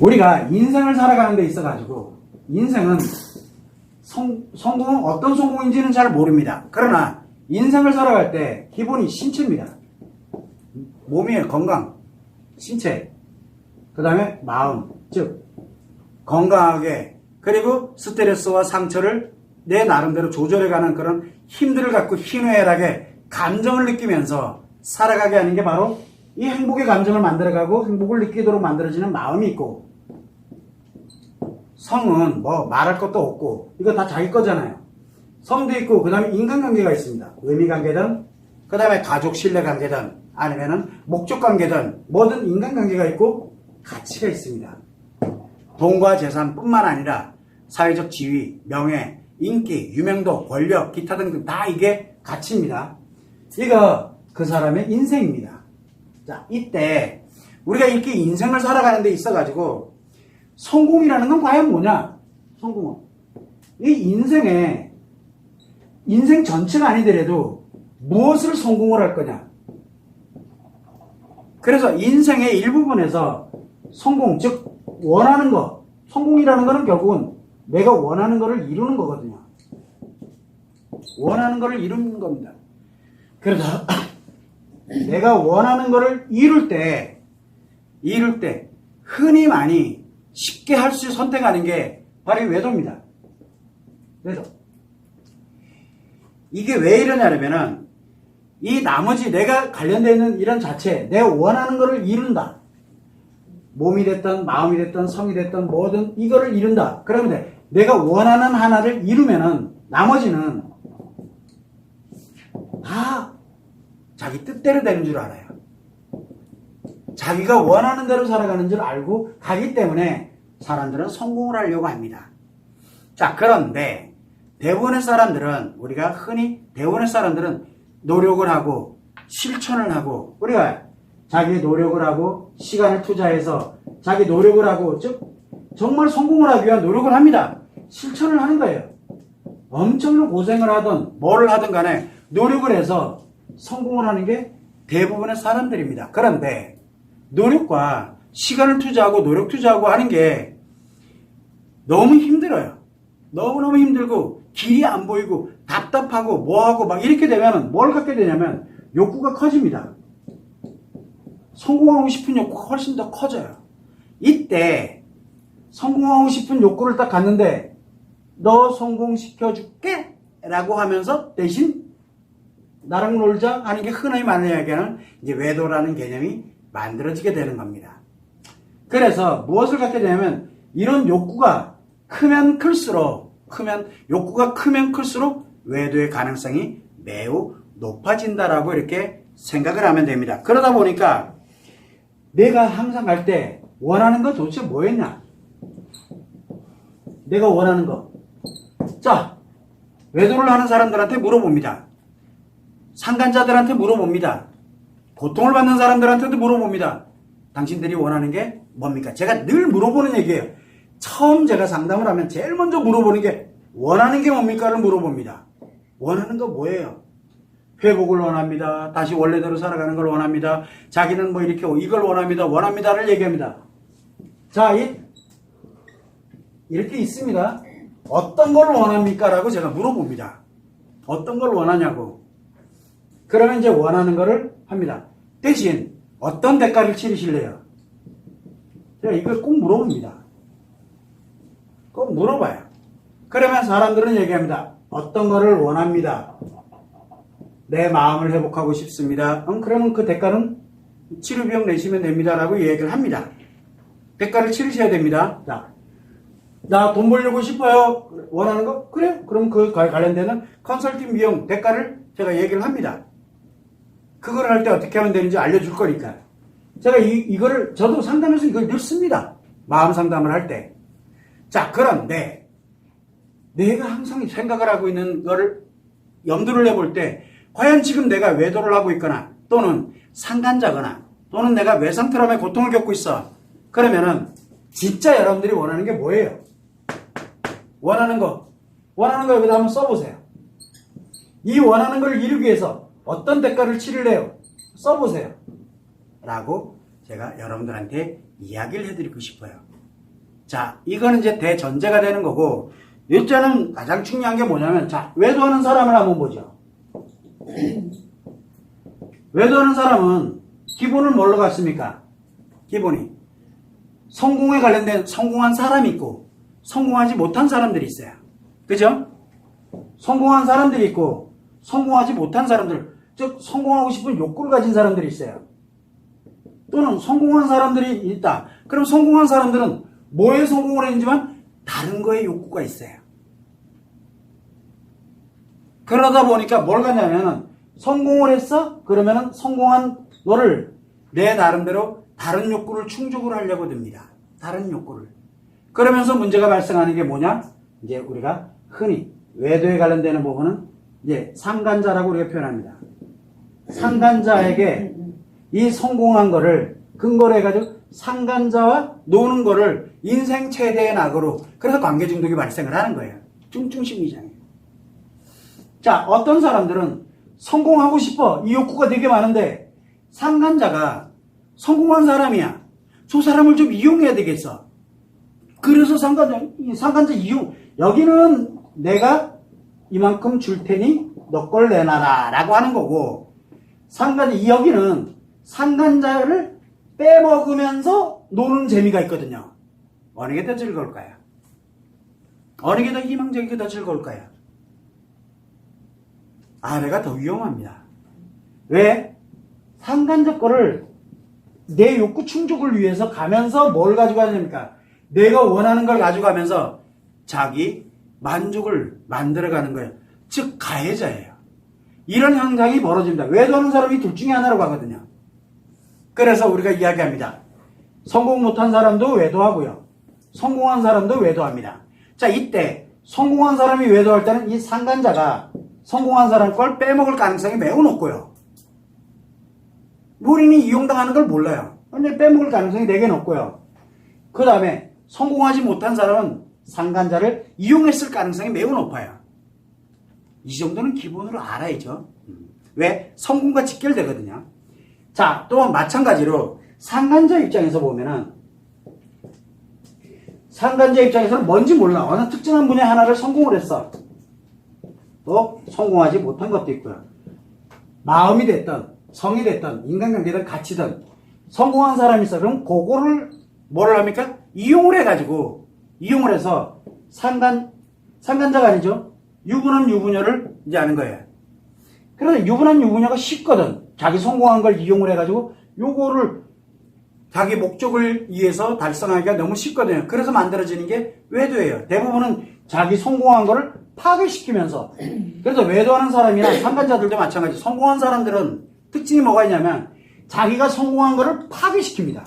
우리가 인생을 살아가는 데 있어가지고 인생은 성, 성공은 어떤 성공인지는 잘 모릅니다. 그러나 인생을 살아갈 때 기본이 신체입니다. 몸의 건강, 신체, 그 다음에 마음, 즉 건강하게 그리고 스트레스와 상처를 내 나름대로 조절해가는 그런 힘들을 갖고 희노애락에 감정을 느끼면서 살아가게 하는 게 바로 이 행복의 감정을 만들어가고 행복을 느끼도록 만들어지는 마음이 있고 성은 뭐 말할 것도 없고 이거 다 자기 거잖아요. 성도 있고 그 다음에 인간관계가 있습니다. 의미관계든 그 다음에 가족 신뢰관계든 아니면은 목적관계든 뭐든 인간관계가 있고 가치가 있습니다. 돈과 재산뿐만 아니라 사회적 지위, 명예, 인기, 유명도, 권력, 기타 등등 다 이게 가치입니다. 이거 그 사람의 인생입니다. 자, 이때 우리가 이렇게 인생을 살아가는 데 있어가지고 성공이라는 건 과연 뭐냐? 성공은. 이 인생에 인생 전체가 아니더라도 무엇을 성공을 할 거냐? 그래서 인생의 일부분에서 성공, 즉 원하는 거, 성공이라는 거는 결국은 내가 원하는 거를 이루는 거거든요. 원하는 거를 이루는 겁니다. 그래서 내가 원하는 거를 이룰 때, 이룰 때 흔히 많이 쉽게 할 수 선택하는 게 바로 이 외도입니다. 외도. 이게 왜 이러냐면은 이 나머지 내가 관련되어 있는 이런 자체, 내가 원하는 거를 이룬다. 몸이 됐든 마음이 됐든 성이 됐든 뭐든 이거를 이룬다. 그러면 돼. 내가 원하는 하나를 이루면은 나머지는 다 자기 뜻대로 되는 줄 알아요. 자기가 원하는 대로 살아가는 줄 알고 가기 때문에 사람들은 성공을 하려고 합니다. 자, 그런데 대부분의 사람들은 우리가 흔히 대부분의 사람들은 노력을 하고 실천을 하고 우리가 자기 노력을 하고 시간을 투자해서 자기 노력을 하고 즉 정말 성공을 하기 위한 노력을 합니다. 실천을 하는 거예요. 엄청난 고생을 하든 뭐를 하든 간에 노력을 해서 성공을 하는 게 대부분의 사람들입니다. 그런데 노력과 시간을 투자하고 노력 투자하고 하는 게 너무 힘들어요. 너무너무 힘들고 길이 안 보이고 답답하고 뭐하고 막 이렇게 되면 뭘 갖게 되냐면 욕구가 커집니다. 성공하고 싶은 욕구가 훨씬 더 커져요. 이때 성공하고 싶은 욕구를 딱 갖는데 너 성공시켜 줄게 라고 하면서 대신 나랑 놀자 하는 게 흔히 많은 이야기하는 이제 외도라는 개념이 만들어지게 되는 겁니다. 그래서 무엇을 갖게 되냐면 이런 욕구가 크면 클수록 크면 욕구가 크면 클수록 외도의 가능성이 매우 높아진다라고 이렇게 생각을 하면 됩니다. 그러다 보니까 내가 항상 갈 때 원하는 건 도대체 뭐였냐? 내가 원하는 거. 자, 외도를 하는 사람들한테 물어봅니다. 상간자들한테 물어봅니다. 고통을 받는 사람들한테도 물어봅니다. 당신들이 원하는 게 뭡니까? 제가 늘 물어보는 얘기예요. 처음 제가 상담을 하면 제일 먼저 물어보는 게 원하는 게 뭡니까를 물어봅니다. 원하는 거 뭐예요? 회복을 원합니다. 다시 원래대로 살아가는 걸 원합니다. 자기는 뭐 이렇게 이걸 원합니다. 원합니다를 얘기합니다. 자, 이, 이렇게 있습니다. 어떤 걸 원합니까? 라고 제가 물어봅니다. 어떤 걸 원하냐고. 그러면 이제 원하는 거를 합니다. 대신 어떤 대가를 치르실래요? 제가 이걸 꼭 물어봅니다. 꼭 물어봐요. 그러면 사람들은 얘기합니다. 어떤 거를 원합니다. 내 마음을 회복하고 싶습니다. 음, 그러면 그 대가는 치료비용 내시면 됩니다라고 얘기를 합니다. 대가를 치르셔야 됩니다. 자, 나 돈 벌려고 싶어요. 원하는 거? 그래? 그럼 그 관련되는 컨설팅 비용 대가를 제가 얘기를 합니다. 그걸 할 때 어떻게 하면 되는지 알려줄 거니까. 제가 이, 이거를, 저도 상담해서 이걸 늘 씁니다. 마음 상담을 할 때. 자, 그런데, 내가 항상 생각을 하고 있는 거를 염두를 해볼 때, 과연 지금 내가 외도를 하고 있거나, 또는 상간자거나, 또는 내가 외상 트라우마의 고통을 겪고 있어. 그러면은, 진짜 여러분들이 원하는 게 뭐예요? 원하는 거. 원하는 거 여기다 한번 써보세요. 이 원하는 걸 이루기 위해서 어떤 대가를 치를래요? 써보세요. 라고 제가 여러분들한테 이야기를 해드리고 싶어요. 자, 이거는 이제 대전제가 되는 거고, 일자는 가장 중요한 게 뭐냐면, 자, 외도하는 사람을 한번 보죠. 외도하는 사람은 기본을 뭘로 갔습니까? 기본이. 성공에 관련된 성공한 사람이 있고, 성공하지 못한 사람들이 있어요. 그죠? 성공한 사람들이 있고, 성공하지 못한 사람들, 즉, 성공하고 싶은 욕구를 가진 사람들이 있어요. 또는 성공한 사람들이 있다. 그럼 성공한 사람들은 뭐에 성공을 했지만 다른 거에 욕구가 있어요. 그러다 보니까 뭘 가냐면은 성공을 했어? 그러면은 성공한 너를 내 나름대로 다른 욕구를 충족을 하려고 듭니다. 다른 욕구를. 그러면서 문제가 발생하는 게 뭐냐? 이제 우리가 흔히 외도에 관련되는 부분은 이제 상간자라고 우리가 표현합니다. 상간자에게 이 성공한 거를 근거로 해가지고 상간자와 노는 거를 인생 최대의 낙으로 그래서 관계 중독이 발생을 하는 거예요. 뚱뚱 심리장애요. 자, 어떤 사람들은 성공하고 싶어. 이 욕구가 되게 많은데 상간자가 성공한 사람이야. 저 사람을 좀 이용해야 되겠어. 그래서 상간자, 이 상간자 이용, 여기는 내가 이만큼 줄 테니 너 걸 내놔라. 라고 하는 거고, 상간자, 이 여기는 상간자를 빼먹으면서 노는 재미가 있거든요. 어느 게 더 즐거울까요? 어느 게 더 희망적이고 더 즐거울까요? 아래가 더 위험합니다. 왜? 상간자 거를 내 욕구 충족을 위해서 가면서 뭘 가져가야 됩니까? 내가 원하는 걸 가져가면서 자기 만족을 만들어가는 거예요. 즉, 가해자예요. 이런 현상이 벌어집니다. 외도하는 사람이 둘 중에 하나로 가거든요. 그래서 우리가 이야기합니다. 성공 못한 사람도 외도하고요. 성공한 사람도 외도합니다. 자, 이때 성공한 사람이 외도할 때는 이 상간자가 성공한 사람 걸 빼먹을 가능성이 매우 높고요. 본인이 이용당하는 걸 몰라요. 근데 빼먹을 가능성이 되게 높고요. 그 다음에 성공하지 못한 사람은 상간자를 이용했을 가능성이 매우 높아요. 이 정도는 기본으로 알아야죠. 왜? 성공과 직결되거든요. 자, 또한 마찬가지로 상간자 입장에서 보면은 상간자 입장에서는 뭔지 몰라. 어느 특정한 분야 하나를 성공을 했어. 또 성공하지 못한 것도 있고요. 마음이 됐던, 성이 됐던, 인간관계든 가치든 성공한 사람이 있어. 그럼 그거를 뭐를 합니까? 이용을 해가지고, 이용을 해서 상간, 상간자가 아니죠. 유부남 유부녀를 이제 아는 거예요. 그래서 유부남 유부녀가 쉽거든. 자기 성공한 걸 이용을 해가지고 요거를 자기 목적을 위해서 달성하기가 너무 쉽거든요. 그래서 만들어지는 게 외도예요. 대부분은 자기 성공한 거를 파괴시키면서 그래서 외도하는 사람이나 상간자들도 마찬가지. 성공한 사람들은 특징이 뭐가 있냐면 자기가 성공한 거를 파괴시킵니다.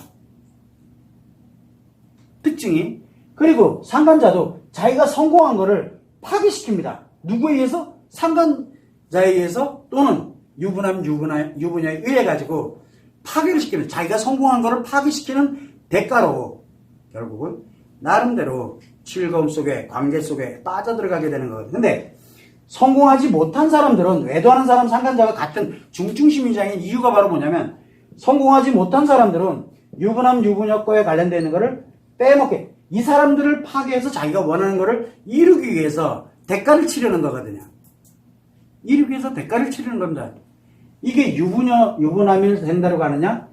특징이 그리고 상간자도 자기가 성공한 거를 파괴시킵니다. 누구에 의해서? 상간자에 의해서 또는 유부남 유부나 유부녀에 의해 가지고 파괴를 시키는 자기가 성공한 거를 파괴시키는 대가로 결국은 나름대로 즐거움 속에 관계 속에 빠져들어가게 되는 거거든요. 근데 성공하지 못한 사람들은 외도하는 사람 상간자가 같은 중증심리장애인 이유가 바로 뭐냐면 성공하지 못한 사람들은 유부남 유부녀 거에 관련되어 있는 거를 빼먹게 이 사람들을 파괴해서 자기가 원하는 거를 이루기 위해서 대가를 치르는 거거든요. 이루기 위해서 대가를 치르는 겁니다. 이게 유부녀, 유부남이 된다고 가느냐?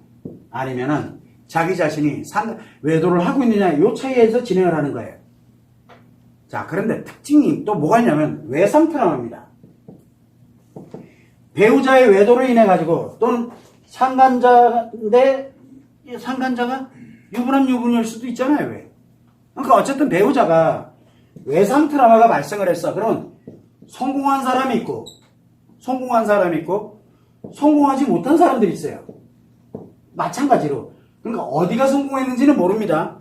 아니면은 자기 자신이 상, 외도를 하고 있느냐? 요 차이에서 진행을 하는 거예요. 자, 그런데 특징이 또 뭐가 있냐면 외상 트라우마입니다. 배우자의 외도로 인해 가지고 또는 상간자인데 이 상간자가 유부남 유부녀일 수도 있잖아요. 왜? 그러니까 어쨌든 배우자가 외상 트라우마가 발생을 했어. 그러면 성공한 사람이 있고 성공한 사람이 있고 성공하지 못한 사람들이 있어요. 마찬가지로 그러니까 어디가 성공했는지는 모릅니다.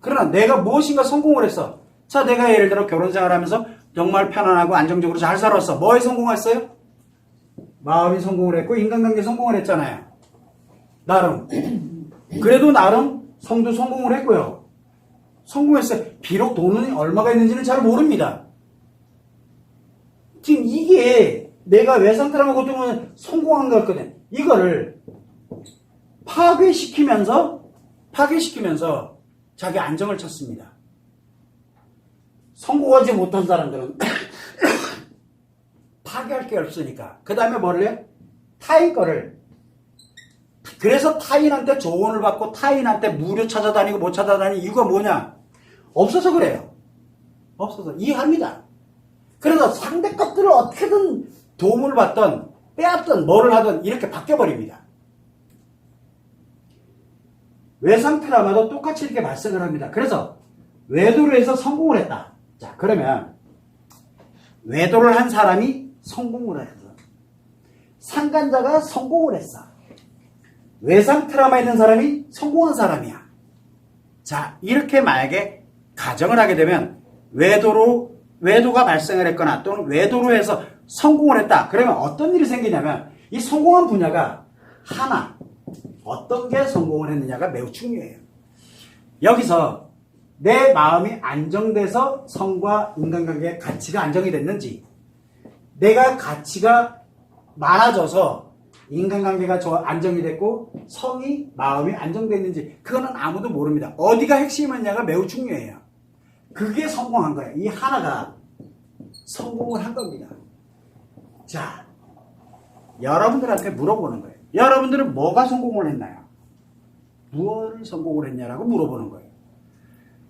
그러나 내가 무엇인가 성공을 했어. 자, 내가 예를 들어 결혼 생활하면서 정말 편안하고 안정적으로 잘 살았어. 뭐에 성공했어요? 마음이 성공을 했고 인간관계 성공을 했잖아요. 나름. 그래도 나름 성도 성공을 했고요. 성공했어요. 비록 돈은 얼마가 있는지는 잘 모릅니다. 지금 이게 내가 외상 드라마 고통은 성공한 거였거든. 이거를 파괴시키면서, 파괴시키면서 자기 안정을 찾습니다. 성공하지 못한 사람들은 파괴할 게 없으니까. 그 다음에 뭐를 해? 타인 거를. 그래서 타인한테 조언을 받고 타인한테 무료 찾아다니고 못 찾아다니는 이유가 뭐냐? 없어서 그래요. 없어서. 이해합니다. 그래서 상대 것들을 어떻게든 도움을 받던 빼앗던 뭐를 하든 이렇게 바뀌어버립니다. 외상 트라마도 똑같이 이렇게 발생을 합니다. 그래서 외도를 해서 성공을 했다. 자, 그러면 외도를 한 사람이 성공을 했어. 상간자가 성공을 했어. 외상 트라마 있는 사람이 성공한 사람이야. 자, 이렇게 만약에 가정을 하게 되면 외도로 외도가 발생을 했거나 또는 외도로 해서 성공을 했다. 그러면 어떤 일이 생기냐면 이 성공한 분야가 하나 어떤 게 성공을 했느냐가 매우 중요해요. 여기서 내 마음이 안정돼서 성과 인간관계의 가치가 안정이 됐는지 내가 가치가 많아져서 인간관계가 저 안정이 됐고 성이 마음이 안정됐는지 그거는 아무도 모릅니다. 어디가 핵심이냐가 매우 중요해요. 그게 성공한 거예요. 이 하나가 성공을 한 겁니다. 자, 여러분들한테 물어보는 거예요. 여러분들은 뭐가 성공을 했나요? 무엇을 성공을 했냐라고 물어보는 거예요.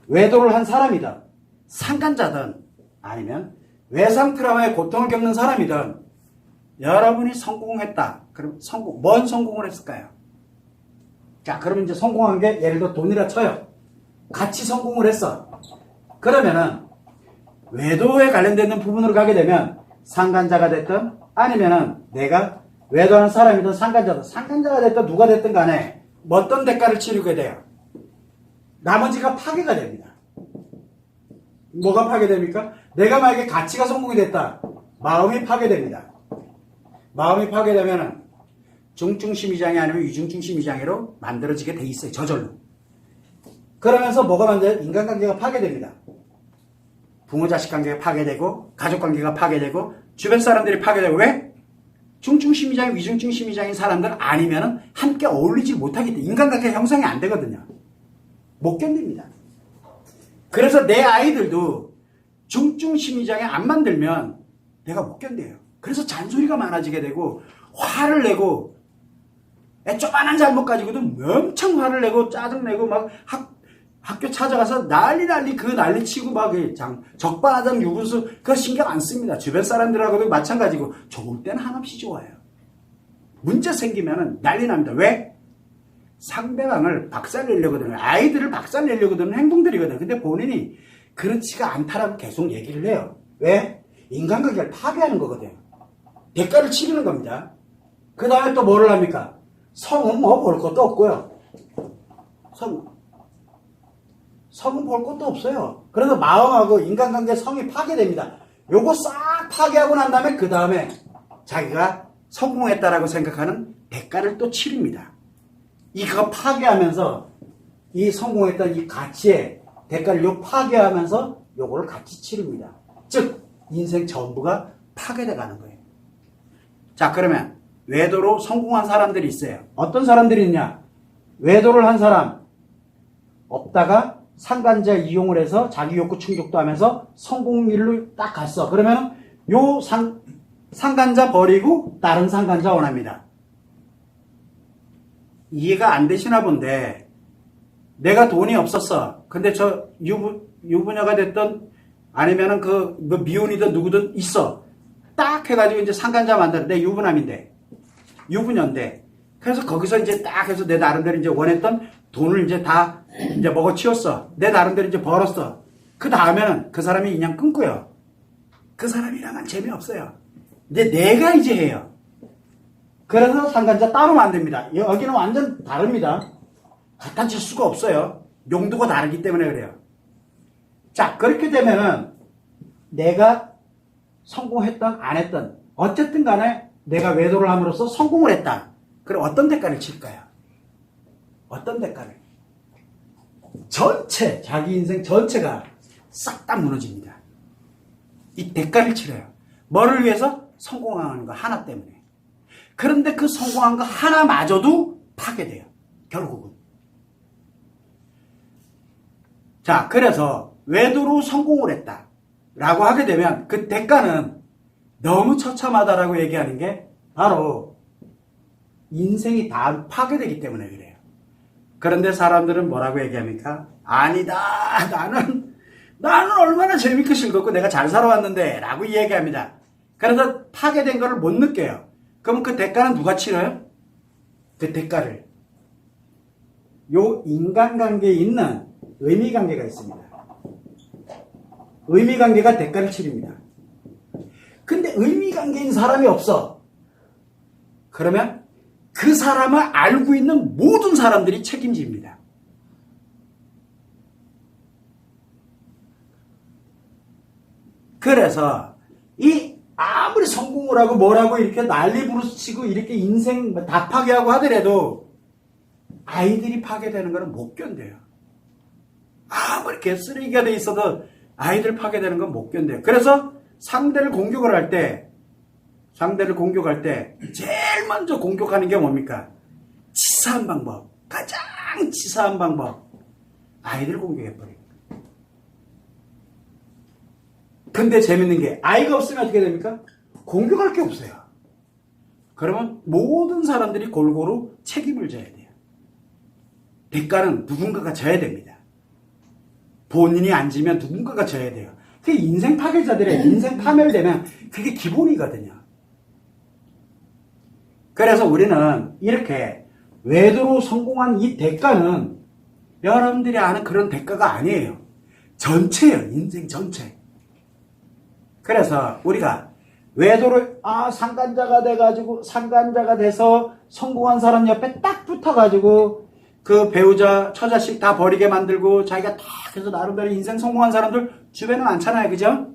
외도를 한 사람이든 상간자든 아니면 외상 트라우마의 고통을 겪는 사람이든 여러분이 성공했다. 그럼 성공, 뭔 성공을 했을까요? 자, 그러면 이제 성공한 게 예를 들어 돈이라 쳐요. 같이 성공을 했어. 그러면은 외도에 관련되는 부분으로 가게 되면 상간자가 됐든 아니면은 내가 외도하는 사람이든 상간자든 상간자가 됐든 누가 됐든 간에 어떤 대가를 치르게 돼요. 나머지가 파괴가 됩니다. 뭐가 파괴됩니까? 내가 만약에 가치가 성공이 됐다. 마음이 파괴됩니다. 마음이 파괴되면은 중증심 이장이 아니면 위중증심 이장애로 만들어지게 돼 있어요. 저절로. 그러면서 뭐가 만들어요? 인간관계가 파괴됩니다. 부모 자식 관계가 파괴되고 가족 관계가 파괴되고 주변 사람들이 파괴되고 왜? 중증심이장, 위중증심이장인 사람들 아니면은 함께 어울리지 못하기 때문에 인간관계 형성이 안 되거든요. 못 견딥니다. 그래서 내 아이들도 중증심이장애 안 만들면 내가 못 견뎌요. 그래서 잔소리가 많아지게 되고 화를 내고 애 쪼만한 잘못 가지고도 엄청 화를 내고 짜증내고 막 학, 학교 찾아가서 난리 난리 그 난리 치고 막 장, 적반하장 유분수 그거 신경 안 씁니다. 주변 사람들하고도 마찬가지고 좋을 때는 한없이 좋아요. 문제 생기면은 난리 납니다. 왜? 상대방을 박살내려거든요. 아이들을 박살내려거든요. 행동들이거든요. 근데 본인이 그렇지가 않다라고 계속 얘기를 해요. 왜? 인간관계를 파괴하는 거거든요. 대가를 치르는 겁니다. 그 다음에 또 뭐를 합니까? 성은 뭐 볼 것도 없고요. 성, 성은 볼 것도 없어요. 그래서 마음하고 인간관계 성이 파괴됩니다. 요거 싹 파괴하고 난 다음에 그 다음에 자기가 성공했다라고 생각하는 대가를 또 치릅니다. 이거 파괴하면서 이 성공했던 이 가치의 대가를 요 파괴하면서 요거를 같이 치릅니다. 즉 인생 전부가 파괴돼 가는 거예요. 자 그러면 외도로 성공한 사람들이 있어요. 어떤 사람들이 있냐? 외도를 한 사람 없다가 상간자 이용을 해서 자기 욕구 충족도 하면서 성공일로 딱 갔어. 그러면 요 상, 상간자 버리고 다른 상간자 원합니다. 이해가 안 되시나 본데 내가 돈이 없었어. 근데 저 유부, 유부녀가 됐던 아니면은 그, 뭐 미혼이든 누구든 있어. 딱 해가지고 이제 상간자 만들어. 내 유부남인데. 유부녀인데. 그래서 거기서 이제 딱 해서 내 나름대로 이제 원했던 돈을 이제 다 이제 먹어 치웠어. 내 나름대로 이제 벌었어. 그 다음에는 그 사람이 인연 끊고요. 그 사람이랑은 재미없어요. 이제 내가 이제 해요. 그래서 상간자 따로 만듭니다. 여기는 완전 다릅니다. 갖다 칠 수가 없어요. 용도가 다르기 때문에 그래요. 자, 그렇게 되면은 내가 성공했던, 안 했던, 어쨌든 간에 내가 외도를 함으로써 성공을 했다. 그럼 어떤 대가를 칠까요? 어떤 대가를? 전체, 자기 인생 전체가 싹 다 무너집니다. 이 대가를 치러요. 뭐를 위해서? 성공하는 거 하나 때문에. 그런데 그 성공한 거 하나마저도 파괴돼요. 결국은. 자, 그래서 외도로 성공을 했다. 라고 하게 되면 그 대가는 너무 처참하다라고 얘기하는 게 바로 인생이 다 파괴되기 때문에 그래요. 그런데 사람들은 뭐라고 얘기합니까? 아니다. 나는, 나는 얼마나 재밌게 즐겁고 내가 잘 살아왔는데 라고 얘기합니다. 그래서 파괴된 거를 못 느껴요. 그럼 그 대가는 누가 치러요? 그 대가를. 요 인간관계에 있는 의미관계가 있습니다. 의미관계가 대가를 치릅니다. 근데 의미관계인 사람이 없어. 그러면 그 사람을 알고 있는 모든 사람들이 책임집니다. 그래서 이 아무리 성공을 하고 뭐라고 이렇게 난리 부르치고 이렇게 인생 다 파괴하고 하더라도 아이들이 파괴되는 거는 못 견뎌요. 아무리 개 쓰레기가 돼 있어도 아이들 파괴되는 건 못 견뎌요. 그래서 상대를 공격을 할 때, 상대를 공격할 때 제 일 먼저 공격하는 게 뭡니까? 치사한 방법. 가장 치사한 방법. 아이들 공격해버려요. 근데 재밌는 게 아이가 없으면 어떻게 됩니까? 공격할 게 없어요. 그러면 모든 사람들이 골고루 책임을 져야 돼요. 대가는 누군가가 져야 됩니다. 본인이 안 지면 누군가가 져야 돼요. 그게 인생 파괴자들의 인생 파멸되면 그게 기본이거든요. 그래서 우리는 이렇게 외도로 성공한 이 대가는 여러분들이 아는 그런 대가가 아니에요. 전체예요. 인생 전체. 그래서 우리가 외도를 아 상간자가 돼가지고 상간자가 돼서 성공한 사람 옆에 딱 붙어가지고 그 배우자 처자식 다 버리게 만들고 자기가 딱 해서 나름대로 인생 성공한 사람들 주변에 많잖아요 그죠?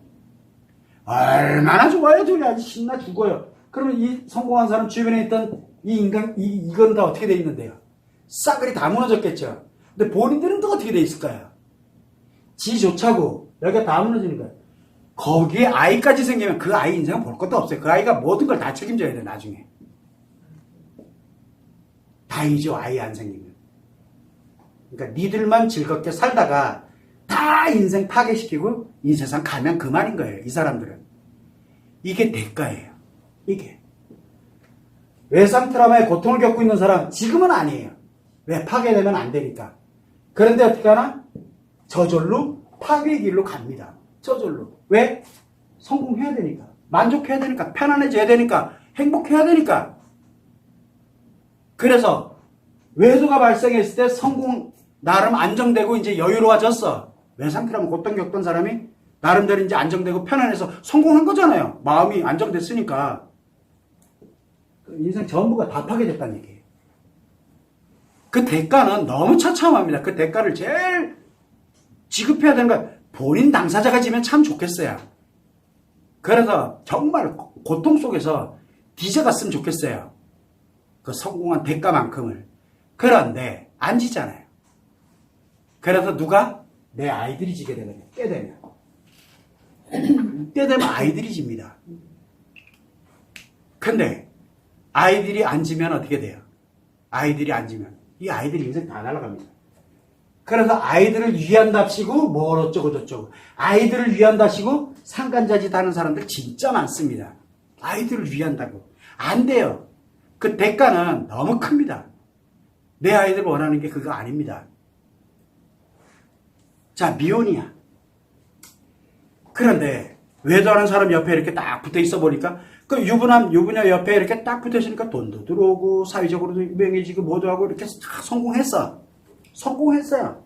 얼마나 좋아요 둘이 아주 신나 죽어요 그러면 이 성공한 사람 주변에 있던 이 인간 이, 이건 다 어떻게 돼 있는데요? 싸그리 다 무너졌겠죠 근데 본인들은 또 어떻게 돼 있을까요? 지조차고 여기가 다 무너지는 거예요 거기에 아이까지 생기면 그 아이 인생은 볼 것도 없어요. 그 아이가 모든 걸 다 책임져야 돼, 나중에. 다이죠, 아이 안 생기면. 그러니까 니들만 즐겁게 살다가 다 인생 파괴시키고 이 세상 가면 그만인 거예요, 이 사람들은. 이게 대가예요. 이게. 외상 트라우마의 고통을 겪고 있는 사람, 지금은 아니에요. 왜? 파괴되면 안 되니까. 그런데 어떻게 하나? 저절로 파괴의 길로 갑니다. 저절로. 왜? 성공해야 되니까. 만족해야 되니까. 편안해져야 되니까. 행복해야 되니까. 그래서 외도가 발생했을 때 성공, 나름 안정되고 이제 여유로워졌어. 왜 상태라면 고통 겪던 사람이 나름대로 이제 안정되고 편안해서 성공한 거잖아요. 마음이 안정됐으니까. 인생 전부가 다 파괴됐다는 얘기예요. 그 대가는 너무 처참합니다. 그 대가를 제일 지급해야 되는 거 본인 당사자가 지면 참 좋겠어요. 그래서 정말 고통 속에서 뒤져갔으면 좋겠어요. 그 성공한 대가만큼을. 그런데 안 지잖아요. 그래서 누가? 내 아이들이 지게 되거든요. 때 되면. 때 되면 아이들이 집니다. 근데 아이들이 안 지면 어떻게 돼요? 아이들이 안 지면 이 아이들 인생 다 날아갑니다. 그래서 아이들을 위한답시고 뭘 어쩌고 저쩌고 아이들을 위한답시고 상간자짓 하는 사람들 진짜 많습니다. 아이들을 위한다고 안 돼요. 그 대가는 너무 큽니다. 내 아이들 원하는 게 그거 아닙니다. 자 미혼이야. 그런데 외도하는 사람 옆에 이렇게 딱 붙어 있어 보니까 그 유부남 유부녀 옆에 이렇게 딱 붙어 있으니까 돈도 들어오고 사회적으로도 유명해지고 뭐도 하고 이렇게 다 성공했어. 성공했어요.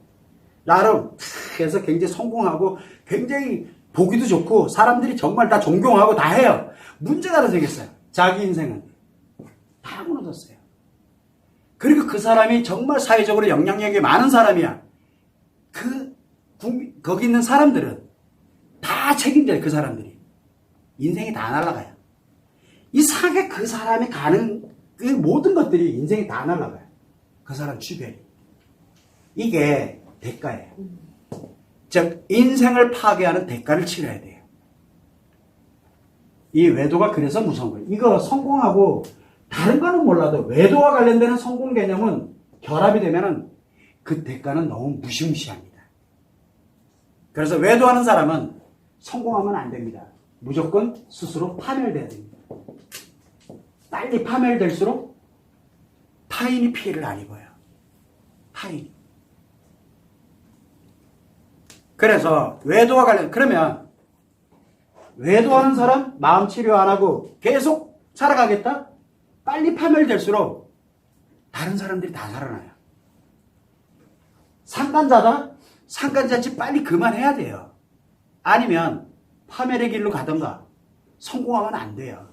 나름 해서 굉장히 성공하고 굉장히 보기도 좋고 사람들이 정말 다 존경하고 다 해요. 문제가 하나 생겼어요. 자기 인생은 다 무너졌어요. 그리고 그 사람이 정말 사회적으로 영향력이 많은 사람이야. 그 거기 있는 사람들은 다 책임져요. 그 사람들이 인생이 다 날아가요. 이상하게 그 사람이 가는 그 모든 것들이 인생이 다 날아가요. 그 사람 주변이. 이게 대가예요. 즉, 인생을 파괴하는 대가를 치러야 돼요. 이 외도가 그래서 무서운 거예요. 이거 성공하고 다른 거는 몰라도 외도와 관련되는 성공 개념은 결합이 되면은 그 대가는 너무 무시무시합니다. 그래서 외도하는 사람은 성공하면 안 됩니다. 무조건 스스로 파멸돼야 됩니다. 빨리 파멸될수록 타인이 피해를 안 입어요. 타인이. 그래서 외도와 관련 그러면 외도하는 사람 마음 치료 안 하고 계속 살아가겠다? 빨리 파멸될수록 다른 사람들이 다 살아나요. 상간자다? 상간자지 빨리 그만해야 돼요. 아니면 파멸의 길로 가던가 성공하면 안 돼요.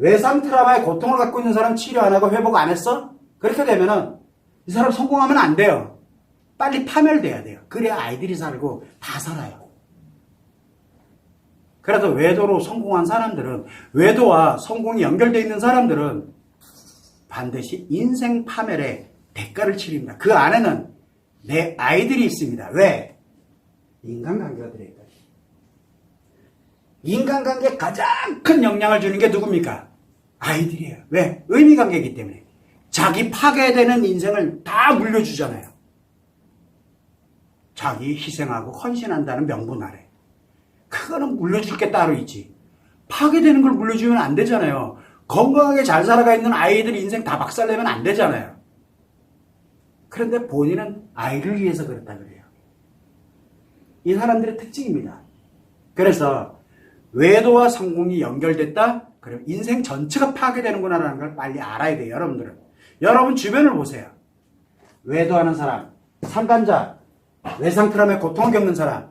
외상 트라우마의 고통을 갖고 있는 사람 치료 안 하고 회복 안 했어? 그렇게 되면은 이 사람 성공하면 안 돼요. 빨리 파멸돼야 돼요. 그래야 아이들이 살고 다 살아요. 그래서 외도로 성공한 사람들은 외도와 성공이 연결되어 있는 사람들은 반드시 인생 파멸의 대가를 치릅니다. 그 안에는 내 아이들이 있습니다. 왜? 인간관계가 들어있다. 인간관계에 가장 큰 영향을 주는 게 누굽니까? 아이들이에요. 왜? 의미관계이기 때문에. 자기 파괴되는 인생을 다 물려주잖아요. 자기 희생하고 헌신한다는 명분 아래. 그거는 물려줄 게 따로 있지. 파괴되는 걸 물려주면 안 되잖아요. 건강하게 잘 살아가 있는 아이들 인생 다 박살내면 안 되잖아요. 그런데 본인은 아이를 위해서 그랬다 그래요. 이 사람들의 특징입니다. 그래서 외도와 성공이 연결됐다? 그럼 인생 전체가 파괴되는구나라는 걸 빨리 알아야 돼요, 여러분들은. 여러분 주변을 보세요. 외도하는 사람, 상간자, 외상 트라우마의 고통을 겪는 사람,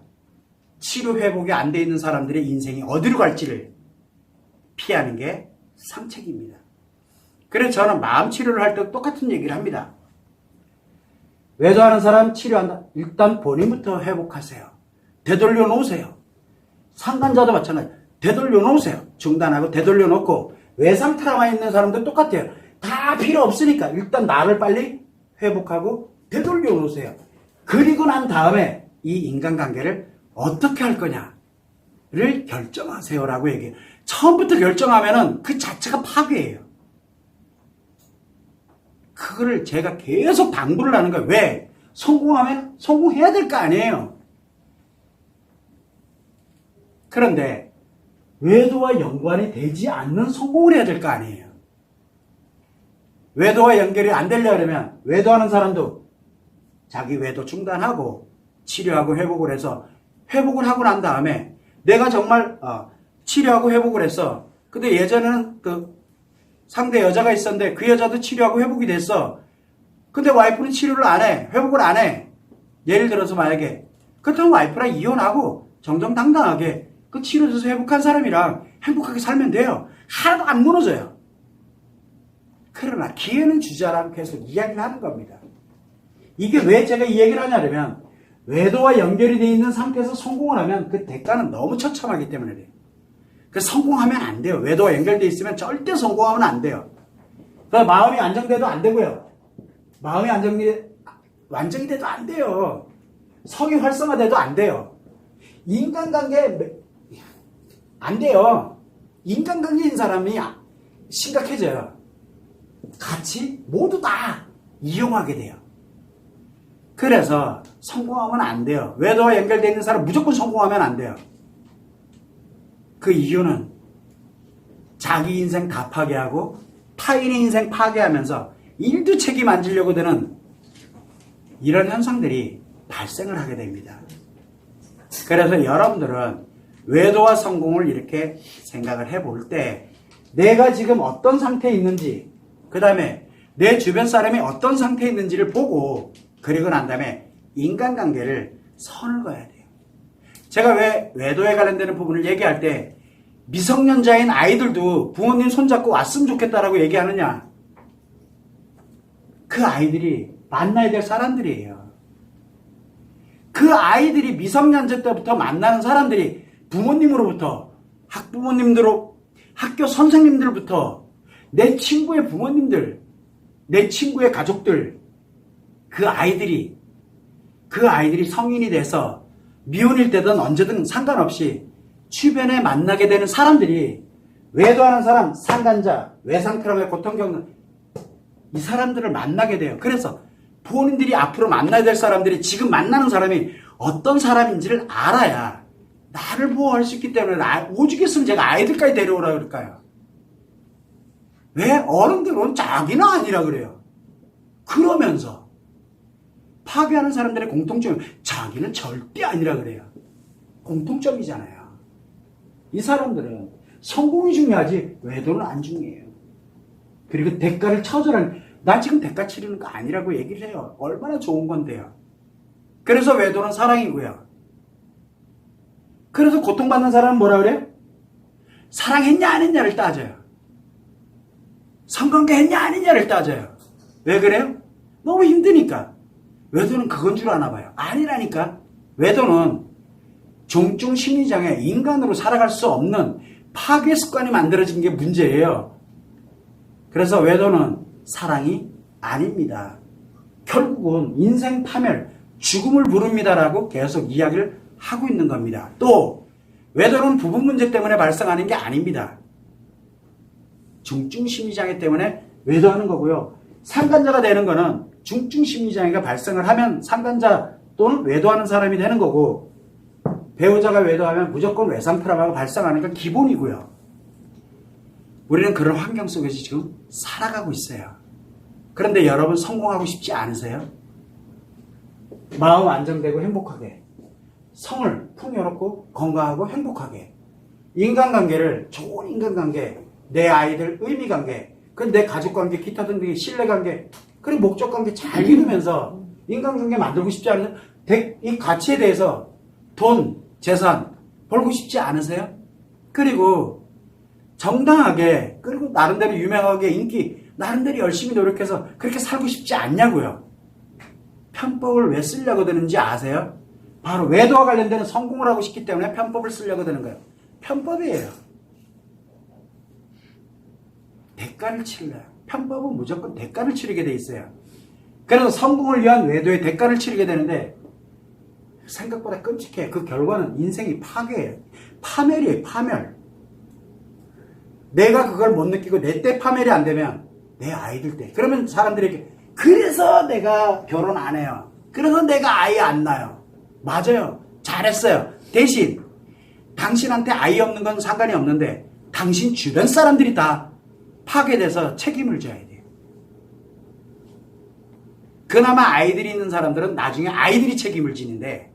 치료 회복이 안 돼 있는 사람들의 인생이 어디로 갈지를 피하는 게 상책입니다. 그래서 저는 마음 치료를 할 때 똑같은 얘기를 합니다. 외도하는 사람 치료한다. 일단 본인부터 회복하세요. 되돌려 놓으세요. 상간자도 마찬가지. 되돌려 놓으세요. 중단하고 되돌려 놓고 외상 트라우마 있는 사람도 똑같아요. 다 필요 없으니까 일단 나를 빨리 회복하고 되돌려 놓으세요. 그리고 난 다음에 이 인간관계를 어떻게 할 거냐를 결정하세요라고 얘기해요. 처음부터 결정하면은 그 자체가 파괴예요. 그거를 제가 계속 당부를 하는 거예요. 왜? 성공하면 성공해야 될 거 아니에요. 그런데 외도와 연관이 되지 않는 성공을 해야 될 거 아니에요. 외도와 연결이 안 되려 그러면 외도하는 사람도 자기 외도 중단하고 치료하고 회복을 해서 회복을 하고 난 다음에 내가 정말 어, 치료하고 회복을 했어. 근데 예전에는 그 상대 여자가 있었는데 그 여자도 치료하고 회복이 됐어. 근데 와이프는 치료를 안 해. 회복을 안 해. 예를 들어서 만약에 그렇다면 와이프랑 이혼하고 정정당당하게 그 치료돼서 회복한 사람이랑 행복하게 살면 돼요. 하나도 안 무너져요. 그러나 기회는 주자라고 계속 이야기를 하는 겁니다. 이게 왜 제가 이 얘기를 하냐면 외도와 연결이 되어 있는 상태에서 성공을 하면 그 대가는 너무 처참하기 때문에 그래요. 그 성공하면 안 돼요. 외도와 연결되어 있으면 절대 성공하면 안 돼요. 그 마음이 안정돼도 안 되고요. 마음이 안정이 완전히 돼도 안 돼요. 성이 활성화돼도 안 돼요. 인간관계 안 돼요. 인간관계인 사람이 심각해져요. 같이 모두 다 이용하게 돼요. 그래서 성공하면 안 돼요. 외도와 연결되어 있는 사람 무조건 성공하면 안 돼요. 그 이유는 자기 인생 다 파괴하고 타인의 인생 파괴하면서 일도 책임 안 지려고 드는 이런 현상들이 발생을 하게 됩니다. 그래서 여러분들은 외도와 성공을 이렇게 생각을 해볼 때 내가 지금 어떤 상태에 있는지 그 다음에 내 주변 사람이 어떤 상태에 있는지를 보고 그리고 난 다음에 인간관계를 선을 그어야 돼요. 제가 왜 외도에 관련되는 부분을 얘기할 때 미성년자인 아이들도 부모님 손잡고 왔으면 좋겠다라고 얘기하느냐? 그 아이들이 만나야 될 사람들이에요. 그 아이들이 미성년자 때부터 만나는 사람들이 부모님으로부터 학부모님들로 학교 선생님들부터 내 친구의 부모님들, 내 친구의 가족들, 그 아이들이 그 아이들이 성인이 돼서 미혼일 때든 언제든 상관없이 주변에 만나게 되는 사람들이 외도하는 사람, 상간자, 외상 트라우마의 고통 겪는 이 사람들을 만나게 돼요. 그래서 부모님들이 앞으로 만나야 될 사람들이 지금 만나는 사람이 어떤 사람인지를 알아야 나를 보호할 수 있기 때문에 나, 오죽 했으면 제가 아이들까지 데려오라 그럴까요? 왜 어른들은 자기는 아니라 그래요. 그러면서 파괴하는 사람들의 공통점은 자기는 절대 아니라 그래요. 공통점이잖아요. 이 사람들은 성공이 중요하지 외도는 안 중요해요. 그리고 대가를 쳐주라는 나 지금 대가 치르는 거 아니라고 얘기를 해요. 얼마나 좋은 건데요. 그래서 외도는 사랑이고요. 그래서 고통받는 사람은 뭐라 그래요? 사랑했냐 안 했냐를 따져요. 성관계 했냐 안 했냐를 따져요. 왜 그래요? 너무 힘드니까. 외도는 그건 줄 아나 봐요. 아니라니까. 외도는 종중 심리장애 인간으로 살아갈 수 없는 파괴 습관이 만들어진 게 문제예요. 그래서 외도는 사랑이 아닙니다. 결국은 인생 파멸, 죽음을 부릅니다라고 계속 이야기를 하고 있는 겁니다. 또 외도는 부분 문제 때문에 발생하는 게 아닙니다. 중증 심리장애 때문에 외도하는 거고요. 상간자가 되는 거는 중증 심리장애가 발생을 하면 상간자 또는 외도하는 사람이 되는 거고 배우자가 외도하면 무조건 외상 트라우마가 발생하는 건 기본이고요. 우리는 그런 환경 속에서 지금 살아가고 있어요. 그런데 여러분 성공하고 싶지 않으세요? 마음 안정되고 행복하게 성을 풍요롭고 건강하고 행복하게 인간관계를 좋은 인간관계 내 아이들 의미관계 그내 가족관계 기타 등등의 신뢰관계 그리고 목적관계 잘 이루면서 인간관계 만들고 싶지? 대- 이 가치에 대해서 돈, 재산 벌고 싶지 않으세요? 그리고 정당하게 그리고 나름대로 유명하게 인기 나름대로 열심히 노력해서 그렇게 살고 싶지 않냐고요. 편법을 왜 쓰려고 드는지 아세요? 바로 외도와 관련되는 성공을 하고 싶기 때문에 편법을 쓰려고 드는 거예요. 편법이에요. 대가를 치르려요. 편법은 무조건 대가를 치르게 돼 있어요. 그래서 성공을 위한 외도의 대가를 치르게 되는데 생각보다 끔찍해. 그 결과는 인생이 파괴예요. 파멸이에요. 파멸. 내가 그걸 못 느끼고 내 때 파멸이 안 되면 내 아이들 때. 그러면 사람들에게 그래서 내가 결혼 안 해요. 그래서 내가 아이 안 낳아요. 맞아요. 잘했어요. 대신 당신한테 아이 없는 건 상관이 없는데 당신 주변 사람들이 다 파괴돼서 책임을 져야 돼요. 그나마 아이들이 있는 사람들은 나중에 아이들이 책임을 지는데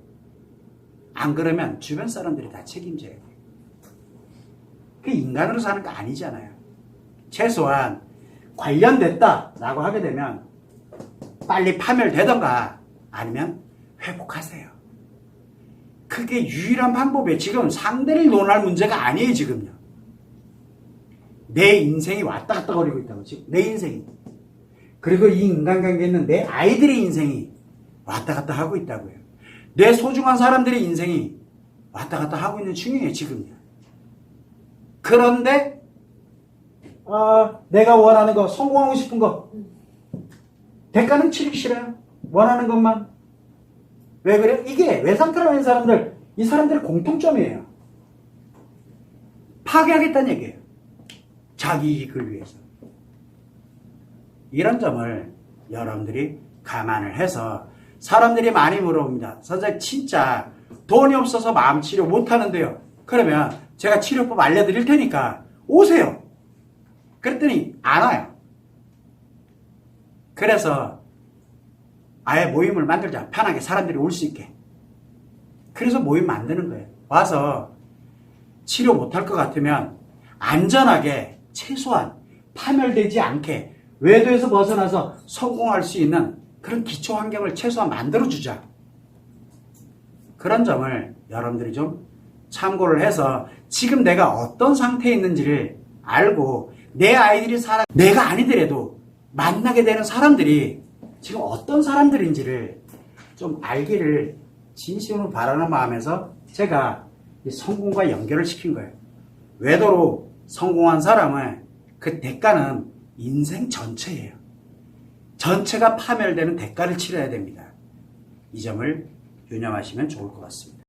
안 그러면 주변 사람들이 다 책임져야 돼요. 그 인간으로 사는 거 아니잖아요. 최소한 관련됐다라고 하게 되면 빨리 파멸되던가 아니면 회복하세요. 그게 유일한 방법이에요. 지금 상대를 논할 문제가 아니에요, 지금요. 내 인생이 왔다 갔다 거리고 있다고, 지금. 내 인생이. 그리고 이 인간관계는 내 아이들의 인생이 왔다 갔다 하고 있다고요. 내 소중한 사람들의 인생이 왔다 갔다 하고 있는 중이에요, 지금요. 그런데 어, 내가 원하는 거, 성공하고 싶은 거, 대가는 치르기 싫어요. 원하는 것만. 왜 그래? 이게 외상트라는 사람들, 이 사람들의 공통점이에요. 파괴하겠다는 얘기예요. 자기 이익을 위해서. 이런 점을 여러분들이 감안을 해서 사람들이 많이 물어봅니다. 선생님, 진짜 돈이 없어서 마음 치료 못 하는데요. 그러면 제가 치료법 알려드릴 테니까 오세요. 그랬더니 안 와요. 그래서 아예 모임을 만들자. 편하게 사람들이 올 수 있게. 그래서 모임 만드는 거예요. 와서 치료 못할 것 같으면 안전하게 최소한 파멸되지 않게 외도에서 벗어나서 성공할 수 있는 그런 기초 환경을 최소한 만들어주자. 그런 점을 여러분들이 좀 참고를 해서 지금 내가 어떤 상태에 있는지를 알고 내 아이들이 살아, 내가 아니더라도 만나게 되는 사람들이 지금 어떤 사람들인지를 좀 알기를 진심으로 바라는 마음에서 제가 이 성공과 연결을 시킨 거예요. 외도로 성공한 사람은 그 대가는 인생 전체예요. 전체가 파멸되는 대가를 치러야 됩니다. 이 점을 유념하시면 좋을 것 같습니다.